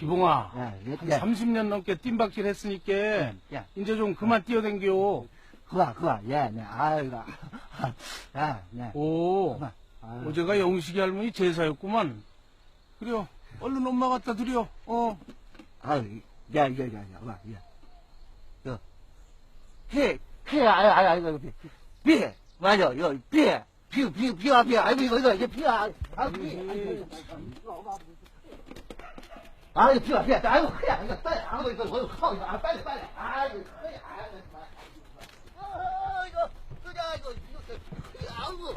기봉아, 야, 예, 한 예. 30년 넘게 뜀박질 했으니까 야. 이제 좀 그만 뛰어댕겨. 그거, 그거, 예, 네, 아이고. 야, 네. 오, 그만. 아유. 어제가 영식이 할머니 제사였구만. 그래요. 얼른 엄마 갖다 드려. 어. 아유, 야, 야, 야, 야, 와, 야. 저, 피, 피, 아유, 아유, 아유, 피, 피, 맞아, 요, 피, 피, 피, 피와, 피, 아이고, 이거, 이거, 이게 피야, 아유, 피, 아이고, 아유, 피와, 피, 아이고, 그 야, 이거, 빨리, 아이고, 이거, 이거, 이거, 이거, 아, 빨리, 빨리, 아이고, 그야. 아, 이거, 그야, 이거, 이거, 그야, 아이고.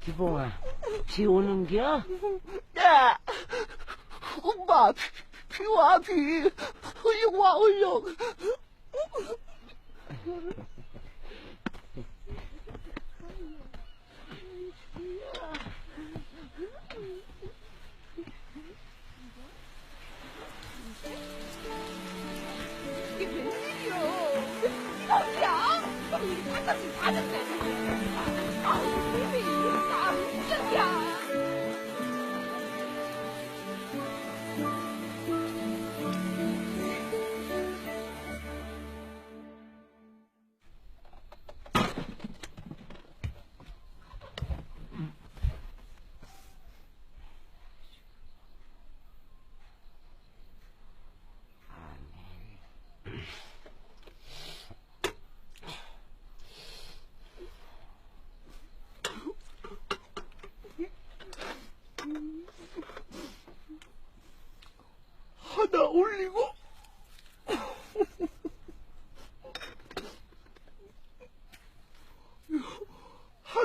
기봉아, 비 오는겨? 야, 엄마, 비, 비와, 비. 얼른 와, 얼른. 이게 웬일이요? 웬일이야? 우리 바닥이 받았네. 아우, 왜 이랬다. 무전이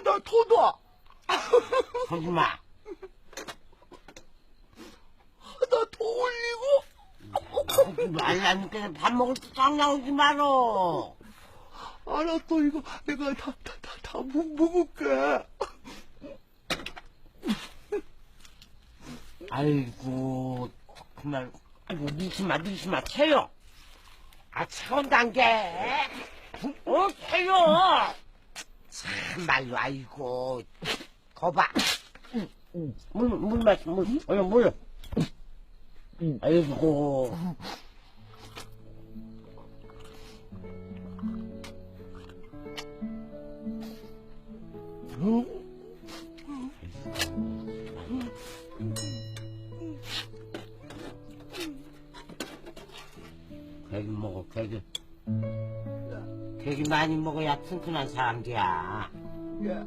나더 놔. 하지마. 하나 더 올리고. 하지 말라니까 밥 먹을 때짱 나오지 말어. 알았어, 이거 내가 다, 다, 다, 다 먹, 먹을게. 아이고, 그만. 아이고, 니시마, 니시마, 채요. 아, 차원 단계. 어, 채요. 참말로, 아이고. 거봐. 응, 응. 물, 물 마시, 물. 얼른 물. 아이고. 괴기 먹어, 괴기. 괴기 많이 먹어야 튼튼한 사람이야. 야.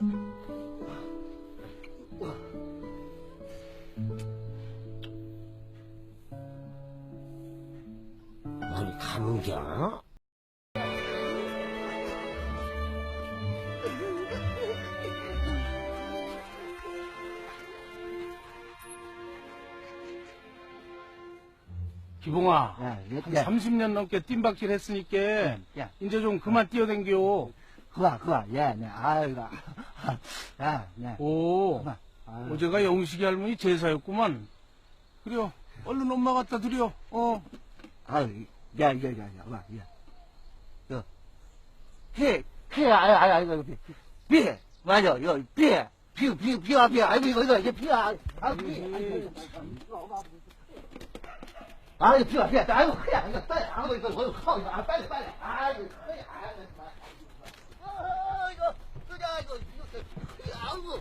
머 리 감겨? 기봉아, 야, 예, 한 예. 30년 넘게 뜀박질 했으니까 야. 이제 좀 그만 뛰어댕겨. 그거, 그거, 예, 네, 아이고. 야, 네. 오, 그만. 아유. 어제가 영식이 할머니 제사였구만. 그래요. 얼른 엄마 갖다 드려. 어. 哎呀呀呀呀呀呀！别别呀呀呀！别别别！我叫要别别别别啊别！哎别别别别啊别！老爸不是？哎别别！哎呦嘿！那再啊我我我靠！啊再再来！哎呦嘿！哎呦！哎呦！哎呦！哎呦！